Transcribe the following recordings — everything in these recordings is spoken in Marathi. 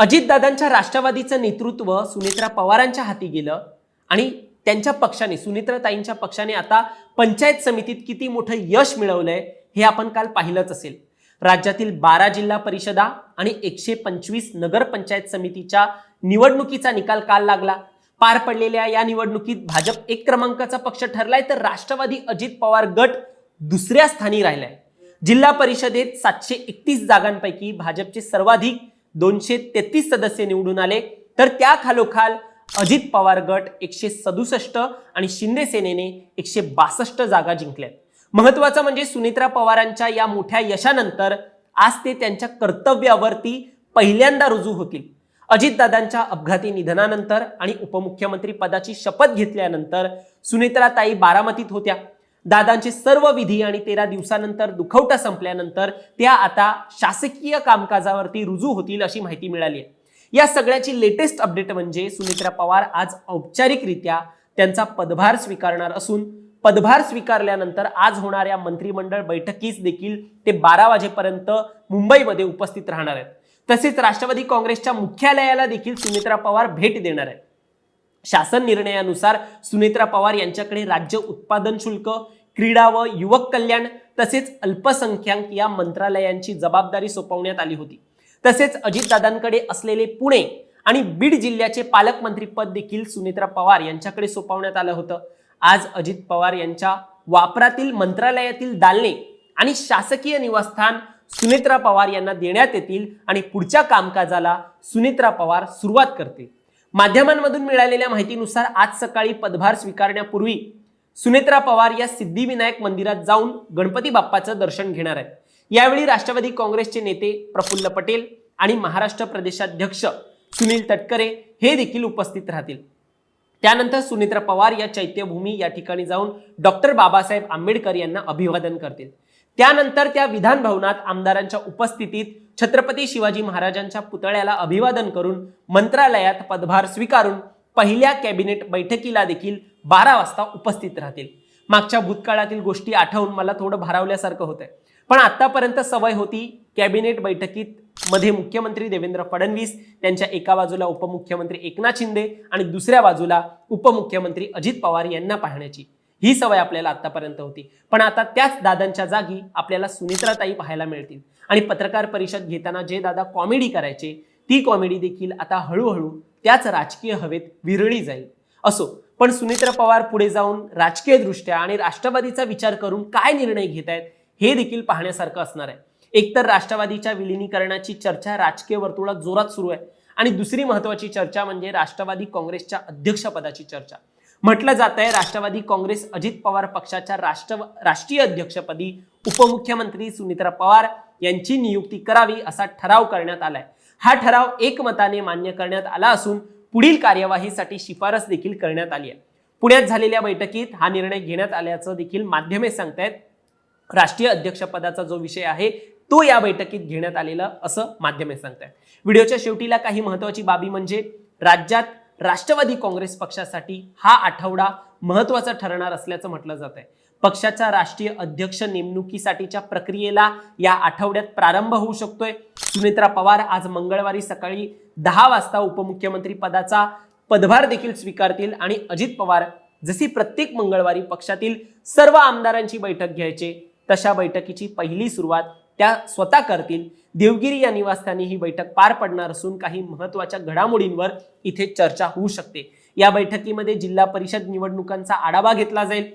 अजितदादांच्या राष्ट्रवादीचं नेतृत्व सुनेत्रा पवारांच्या हाती गेलं आणि त्यांच्या पक्षाने सुनेत्राताईंच्या पक्षाने आता पंचायत समितीत किती मोठं यश मिळवलंय हे आपण काल पाहिलंच असेल. राज्यातील बारा जिल्हा परिषदा आणि एकशे पंचवीस नगरपंचायत समितीच्या निवडणुकीचा निकाल काल लागला. पार पडलेल्या या निवडणुकीत भाजप एक क्रमांकाचा पक्ष ठरलाय तर राष्ट्रवादी अजित पवार गट दुसऱ्या स्थानी राहिलाय. जिल्हा परिषदेत सातशे एकतीस जागांपैकी भाजपचे सर्वाधिक दोनशे तेहतीस सदस्य निवडून आले. तर त्या खालोखाल अजित पवार गट एकशे सदुसष्ट आणि शिंदे सेनेने एकशे बासष्ट जागा जिंकल्या महत्वाचं म्हणजे सुनेत्रा पवारांच्या या मोठ्या यशानंतर आज ते त्यांच्या कर्तव्यावरती पहिल्यांदा रुजू होतील. अजितदादांच्या अपघाती निधनानंतर आणि उपमुख्यमंत्री पदाची शपथ घेतल्यानंतर सुनेत्राताई बारामतीत होत्या. दादांचे सर्व विधी आणि तेरा दिवसानंतर दुखवटा संपल्यानंतर त्या आता शासकीय कामकाजावरती रुजू होतील अशी माहिती मिळाली आहे. या सगळ्याची लेटेस्ट अपडेट म्हणजे सुमित्रा पवार आज औपचारिकरित्या त्यांचा पदभार स्वीकारणार असून पदभार स्वीकारल्यानंतर आज होणाऱ्या मंत्रिमंडळ बैठकीस देखील ते बारा वाजेपर्यंत मुंबईमध्ये उपस्थित राहणार आहेत. तसेच राष्ट्रवादी काँग्रेसच्या मुख्यालयाला देखील सुमित्रा पवार भेट देणार आहेत. शासन निर्णयानुसार सुनेत्रा पवार यांच्याकडे राज्य उत्पादन शुल्क क्रीडा व युवक कल्याण तसेच अल्पसंख्याक या मंत्रालयांची जबाबदारी सोपवण्यात आली होती. तसेच अजितदादांकडे असलेले पुणे आणि बीड जिल्ह्याचे पालकमंत्रीपद देखील सुनेत्रा पवार यांच्याकडे सोपवण्यात आलं होतं. आज अजित पवार यांच्या वापरातील मंत्रालयातील दालने आणि शासकीय निवासस्थान सुनेत्रा पवार यांना देण्यात येतील आणि पुढच्या कामकाजाला सुनेत्रा पवार सुरुवात करतील. माध्यमांमधून मिळालेल्या माहितीनुसार आज सकाळी पदभार स्वीकारण्यापूर्वी सुनेत्रा पवार या सिद्धिविनायक मंदिरात जाऊन गणपती बाप्पाचं दर्शन घेणार आहेत. यावेळी राष्ट्रवादी काँग्रेसचे नेते प्रफुल्ल पटेल आणि महाराष्ट्र प्रदेशाध्यक्ष सुनील तटकरे हे देखील उपस्थित राहतील. त्यानंतर सुनेत्रा पवार या चैत्यभूमी या ठिकाणी जाऊन डॉक्टर बाबासाहेब आंबेडकर यांना अभिवादन करतील. त्यानंतर त्या विधान भवनात आमदारांच्या उपस्थितीत छत्रपती शिवाजी महाराजांच्या पुतळ्याला अभिवादन करून मंत्रालयात पदभार स्वीकारून पहिल्या कॅबिनेट बैठकीला देखील बारा वाजता उपस्थित राहतील. मागच्या भूतकाळातील गोष्टी आठवून मला थोडं भारावल्यासारखं होतं पण आतापर्यंत सवय होती कॅबिनेट बैठकीत मध्ये मुख्यमंत्री देवेंद्र फडणवीस त्यांच्या एका बाजूला उपमुख्यमंत्री एकनाथ शिंदे आणि दुसऱ्या बाजूला उपमुख्यमंत्री अजित पवार यांना पाहण्याची. ही सवय आपल्याला आतापर्यंत होती. पण आता त्याच दादांच्या जागी आपल्याला सुनित्राताई पाहायला मिळतील. आणि पत्रकार परिषद घेताना जे दादा कॉमेडी करायचे ती कॉमेडी देखील आता हळूहळू त्याच राजकीय हवेत विरळी जाईल. असो. पण सुनेत्रा पवार पुढे जाऊन राजकीय दृष्ट्या आणि राष्ट्रवादीचा विचार करून काय निर्णय घेत आहेत हे देखील पाहण्यासारखं असणार आहे. एकतर राष्ट्रवादीच्या विलिनीकरणाची चर्चा राजकीय वर्तुळात जोरात सुरू आहे आणि दुसरी महत्वाची चर्चा म्हणजे राष्ट्रवादी काँग्रेसच्या अध्यक्षपदाची चर्चा. म्हटलं जात आहे राष्ट्रवादी काँग्रेस अजित पवार पक्षाच्या राष्ट्र राष्ट्रीय अध्यक्षपदी उपमुख्यमंत्री सुनित्रा पवार यांची नियुक्ती करावी असा ठराव करण्यात आलाय. हा ठराव एकमताने मान्य करण्यात आला असून पुढील कार्यवाहीसाठी शिफारस देखील करण्यात आली आहे. पुण्यात झालेल्या बैठकीत हा निर्णय घेण्यात आल्याचं देखील माध्यमे सांगतायत. राष्ट्रीय अध्यक्षपदाचा जो विषय आहे तो या बैठकीत घेण्यात आलेला असं माध्यमे सांगतायत. व्हिडिओच्या शेवटीला काही महत्वाची बाबी म्हणजे राज्यात राष्ट्रवादी काँग्रेस पक्षासाठी हा आठवडा महत्त्वाचा ठरणार असल्याचं म्हटलं जात आहे पक्षाच्या राष्ट्रीय अध्यक्ष नेमणुकीसाठीच्या प्रक्रियेला या आठवड्यात प्रारंभ होऊ शकतोय. सुनेत्रा पवार आज मंगळवारी सकाळी दहा वाजता उपमुख्यमंत्री पदाचा पदभार देखील स्वीकारतील आणि अजित पवार जशी प्रत्येक मंगळवारी पक्षातील सर्व आमदारांची बैठक घ्यायचे तशा बैठकीची पहिली सुरुवात त्या स्वतः करतील. देवगिरी या निवासस्थानी ही बैठक पार पडणार असून काही महत्त्वाच्या घडामोडींवर इथे चर्चा होऊ शकते. या बैठकीमध्ये जिल्हा परिषद निवडणुकांचा आढावा घेतला जाईल.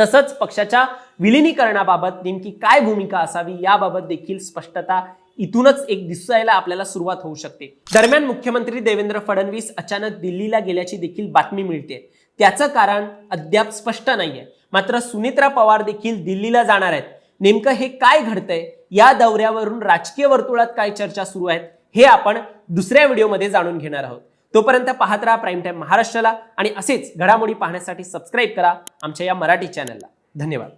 तसंच पक्षाच्या विलिनीकरणाबाबत नेमकी काय भूमिका असावी याबाबत देखील स्पष्टता इथूनच एक दिसायला आपल्याला सुरुवात होऊ शकते. दरम्यान मुख्यमंत्री देवेंद्र फडणवीस अचानक दिल्लीला गेल्याची देखील बातमी मिळते. त्याचं कारण अद्याप स्पष्ट नाहीये. मात्र सुनित्रा पवार देखील दिल्लीला जाणार आहेत. नेमकं हे काय घडतंय? या दौऱ्यावरून राजकीय वर्तुळात काय चर्चा सुरू आहेत? हे आपण दुसऱ्या व्हिडिओमध्ये जाणून घेणार आहोत. तोपर्यंत पाहत राहा प्राईम टाईम महाराष्ट्राला आणि असेच घडामोडी पाहण्यासाठी सबस्क्राईब करा आमच्या या मराठी चॅनलला धन्यवाद.